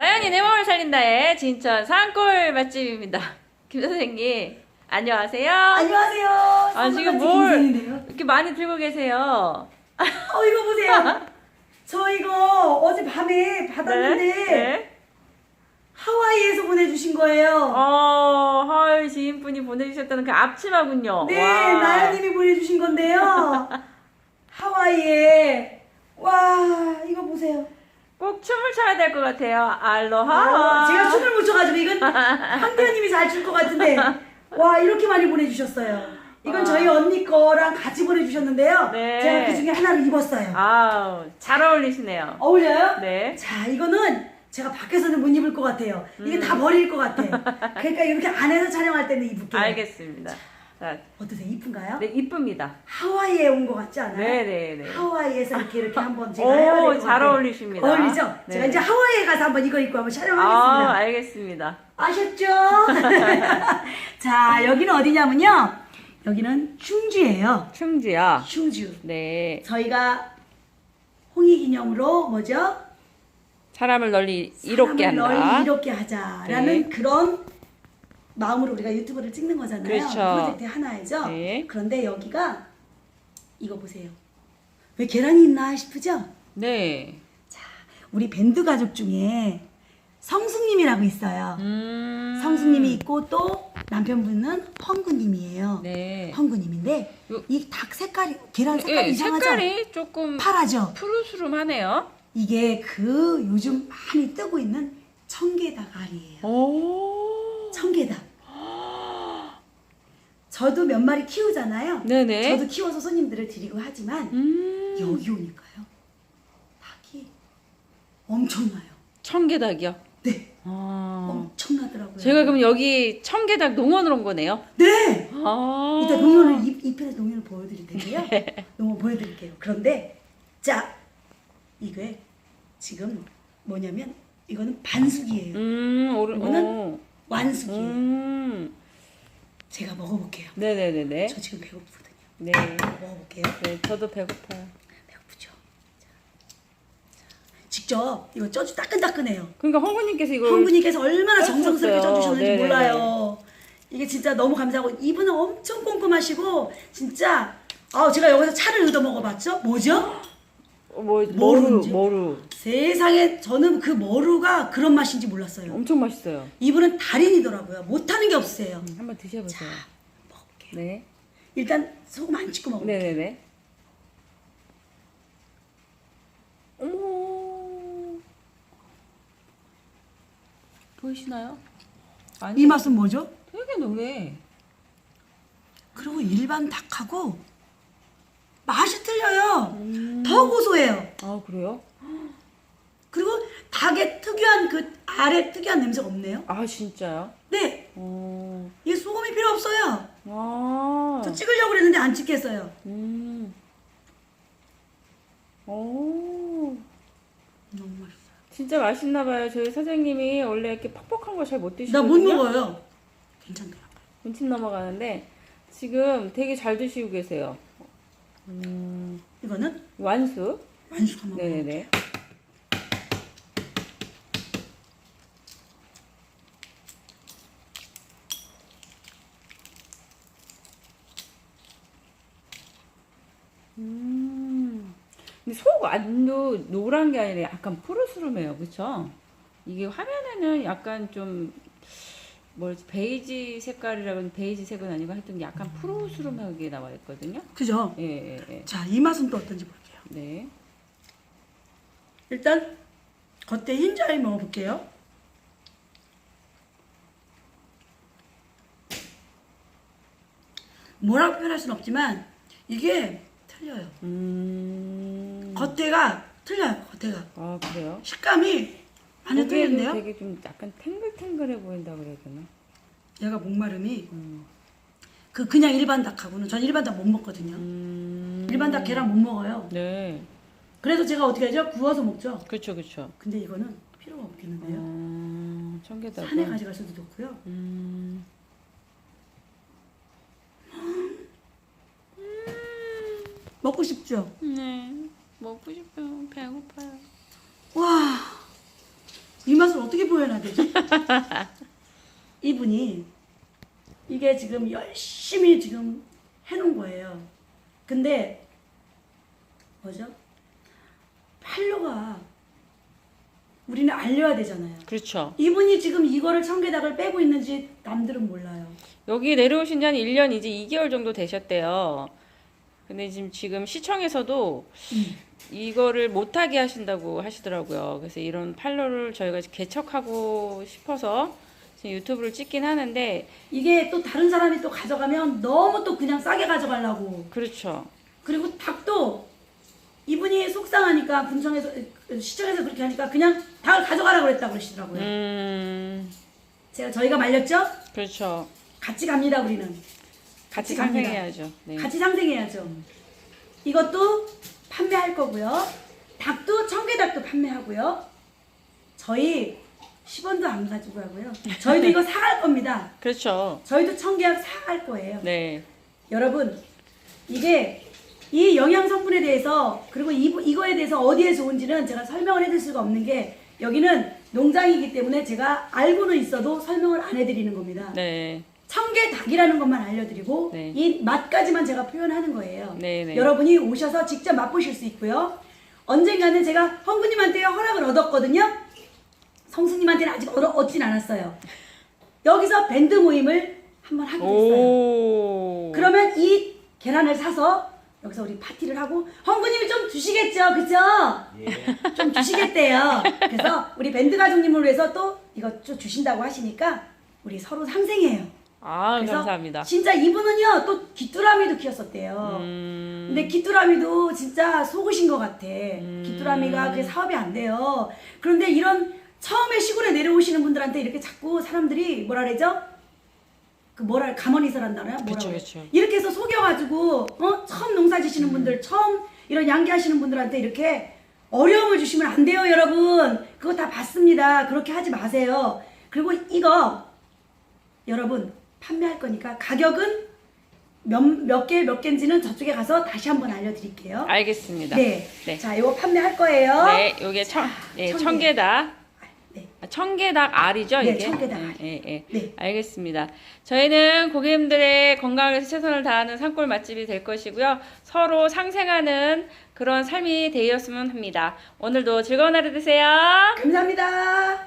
자연이 내 몸을 살린다의 진천 산골 맛집입니다. 김 선생님 안녕하세요. 안녕하세요. 아 지금 뭘 김선인데요. 이렇게 많이 들고 계세요? 어 이거 보세요. 저 이거 어제 밤에 받았는데 네. 하와이에서 보내주신 거예요. 어, 헐 지인분이 보내주셨다는 그 앞치마군요. 네, 와. 나연님이 보내주신 건데요. 하와이에 와 이거 보세요. 꼭 춤을 춰야 될 것 같아요. 알로하. 아, 제가 춤을 못 춰가지고 이건 황대현님이 잘출것 같은데 와 이렇게 많이 보내주셨어요. 이건 아. 저희 언니 거랑 같이 보내주셨는데요. 네. 제가 그 중에 하나를 입었어요. 아우 잘 어울리시네요. 어울려요? 네. 자, 이거는 제가 밖에서는 못 입을 것 같아요. 이게 음. 다 버릴 것 같아. 그러니까 이렇게 안에서 촬영할 때는 입을게요. 알겠습니다. 자, 어떠세요? 이쁜가요? 네 이쁩니다. 하와이에 온 것 같지 않아요? 네네네. 하와이에서 이렇게 이렇게 한번 제가 오, 잘. 어울리십니다. 어울리죠? 네. 제가 이제 하와이에 가서 한번 이거 입고 한번 아, 촬영하겠습니다. 알겠습니다. 아셨죠? 자, 여기는 어디냐면요. 여기는 충주예요. 충주요. 충주. 네. 저희가 홍익 기념으로 뭐죠? 사람을 널리 이롭게 사람을 한다. 널리 이롭게 하자라는 네. 그런 마음으로 우리가 유튜브를 찍는 거잖아요. 그렇죠. 프로젝트 하나이죠. 네. 그런데 여기가 이거 보세요. 왜 계란이 있나 싶으죠? 네. 우리 밴드 가족 중에 성숙님이라고 있어요. 음. 성숙님이 있고 또 남편분은 헝구님이에요. 네. 헝구님인데 요- 이닭 색깔이 계란 색깔이 예, 이상하죠? 색깔이 조금 파라죠? 푸르스름하네요. 이게 그 요즘 많이 뜨고 있는 청개닭 알이에요. 오. 청개닭. 저도 몇 마리 키우잖아요. 네네. 저도 키워서 손님들을 드리고 하지만 음. 여기 오니까요. 닭이 엄청나요. 청개닭이요. 네, 아. 엄청나더라고요. 제가 그럼 여기 청개닭 농원으로 온 거네요. 네. 아. 이따 농협을 잎, 잎에서 농협을 보여드릴 텐데요. 농협 보여드릴게요. 그런데 자 이게 지금 뭐냐면 이거는 반숙이에요. 음, 오르. 이거는 오. 완숙이에요. 음. 제가 먹어볼게요. 네네네네. 저 지금 배고프거든요. 네. 먹어볼게요. 네, 저도 배고파요. 배고프죠. 자, 자, 직접 이거 쪄주 따끈따끈해요. 그러니까 홍구님께서 이걸 황분님께서 얼마나. 정성스럽게 쪄주셨는지 네네네. 몰라요. 이게 진짜 너무 감사하고 이분은 엄청 꼼꼼하시고 진짜 아 제가 여기서 차를 얻어 먹어봤죠? 뭐죠? 어, 뭐 머루인지? 머루 세상에 저는 그 머루가 그런 맛인지 몰랐어요. 엄청 맛있어요. 이분은 달인이더라고요. 못하는 게 없으세요. 음, 한번 드셔보세요. 먹을게요. 네. 일단 소금 안 찍고 먹을게요. 네네네. 어머. 보이시나요? 아니, 이 맛은 뭐죠? 되게 노래. 그리고 일반 닭하고 맛이 틀려요. 음. 더 고소해요. 아 그래요? 특유한 그 알의 특유한 냄새가 없네요. 아 진짜요? 네, 어. 이게 소금이 필요 없어요. 아. 저 찍으려고 그랬는데 안 찍겠어요. 음. 오. 너무 맛있어요. 진짜 맛있나 봐요. 저희 사장님이 원래 이렇게 퍽퍽한 거잘못 나 드시거든요. 못 먹어요. 괜찮더라고요. 눈치 넘어가는데 지금 되게 잘 드시고 계세요. 음, 이거는 완수. 완숙 한번 먹어요. 네네네. 음. 근데 속 안도 노란 게 아니라 약간 푸르스름해요. 그쵸? 이게 화면에는 약간 좀 뭐지 베이지 색깔이라고는 베이지 색은 아니고 하여튼 약간 푸르스름하게 나와 있거든요. 그죠? 예, 예, 예. 자, 이 맛은 또 어떤지 볼게요. 네. 일단 겉에 흰자리 먹어볼게요. 뭐라고 표현할 순 없지만 이게 틀려요. 음. 겉에가 틀려요. 겉에가 아 그래요? 식감이 많이 보기에는 틀린데요. 되게 좀 약간 탱글탱글해 보인다 그래야 되나? 얘가 목마름이 음. 그 그냥 일반 닭하고는 전 일반 닭 못 먹거든요. 음. 일반 닭 계란 못 먹어요. 네. 그래서 제가 어떻게 하죠? 구워서 먹죠. 그렇죠, 그렇죠. 근데 이거는 필요가 없겠는데요. 음, 청개닭. 산에 가져갈 수도 좋고요. 음. 먹고 싶죠? 네. 먹고 싶어요. 배고파요. 와 이 맛을 어떻게 표현해야 되지? 이분이 이게 지금 열심히 지금 해놓은 거예요. 근데 뭐죠? 팔로가 우리는 알려야 되잖아요. 그렇죠. 이분이 지금 이거를 청계닭을 빼고 있는지 남들은 몰라요. 여기 내려오신 지 한 1년 이제 2개월 정도 되셨대요. 근데 지금 지금 시청에서도 음. 이거를 못하게 하신다고 하시더라고요. 그래서 이런 팔로를 저희가 개척하고 싶어서 지금 유튜브를 찍긴 하는데 이게 또 다른 사람이 또 가져가면 너무 또 그냥 싸게 가져가려고. 그렇죠. 그리고 닭도 이분이 속상하니까 분청에서 시청에서 그렇게 하니까 그냥 닭을 가져가라고 그랬다고 그러시더라고요. 음, 제가 저희가 말렸죠? 그렇죠. 같이 갑니다 우리는. 같이 갑니다. 상생해야죠. 네. 같이 상생해야죠. 이것도 판매할 거고요. 닭도 청개닭도 판매하고요. 저희 10원도 안 가지고 하고요. 저희도 이거 사갈 겁니다. 그렇죠. 저희도 청개닭 사갈 거예요. 네. 여러분 이게 이 영양 성분에 대해서 그리고 이, 이거에 대해서 어디에 좋은지는 제가 설명을 해드릴 수가 없는 게 여기는 농장이기 때문에 제가 알고는 있어도 설명을 안 해드리는 겁니다. 네. 청개닭이라는 것만 알려드리고 네. 이 맛까지만 제가 표현하는 거예요. 네, 네. 여러분이 오셔서 직접 맛보실 수 있고요. 언젠가는 제가 헌구님한테 허락을 얻었거든요. 성수님한테는 아직 얻, 얻진 않았어요. 여기서 밴드 모임을 한번 했어요. 오. 그러면 이 계란을 사서 여기서 우리 파티를 하고 헌구님이 좀 주시겠죠, 그죠? 예. 좀 주시겠대요. 그래서 우리 밴드 가족님을 위해서 또 이거 좀 주신다고 하시니까 우리 서로 상생해요. 아, 그래서 감사합니다. 진짜 이분은요 또 귀뚜라미도 키웠었대요. 음. 근데 귀뚜라미도 진짜 속으신 것 같아. 음. 귀뚜라미가 그게 사업이 안 돼요. 그런데 이런 처음에 시골에 내려오시는 분들한테 이렇게 자꾸 사람들이 뭐라 그러죠? 그 뭐라 가머니서란다나요? 뭐라 그쵸. 이렇게 해서 속여가지고 어 처음 농사 지시는 음. 분들 처음 이런 양계하시는 분들한테 이렇게 어려움을 주시면 안 돼요, 여러분. 그거 다 봤습니다. 그렇게 하지 마세요. 그리고 이거 여러분 판매할 거니까 가격은 몇몇개몇 개인지는 저쪽에 가서 다시 한번 알려드릴게요. 알겠습니다. 네. 네. 자, 이거 판매할 거예요. 네, 요게 청, 예, 청개. 청개닭. 네. 아, 청개닭 알이죠, 네, 이게? 청개닭 알. 예, 예, 예. 네. 알겠습니다. 저희는 고객님들의 건강을 위해서 최선을 다하는 산골 맛집이 될 것이고요. 서로 상생하는 그런 삶이 되었으면 합니다. 오늘도 즐거운 하루 되세요. 감사합니다.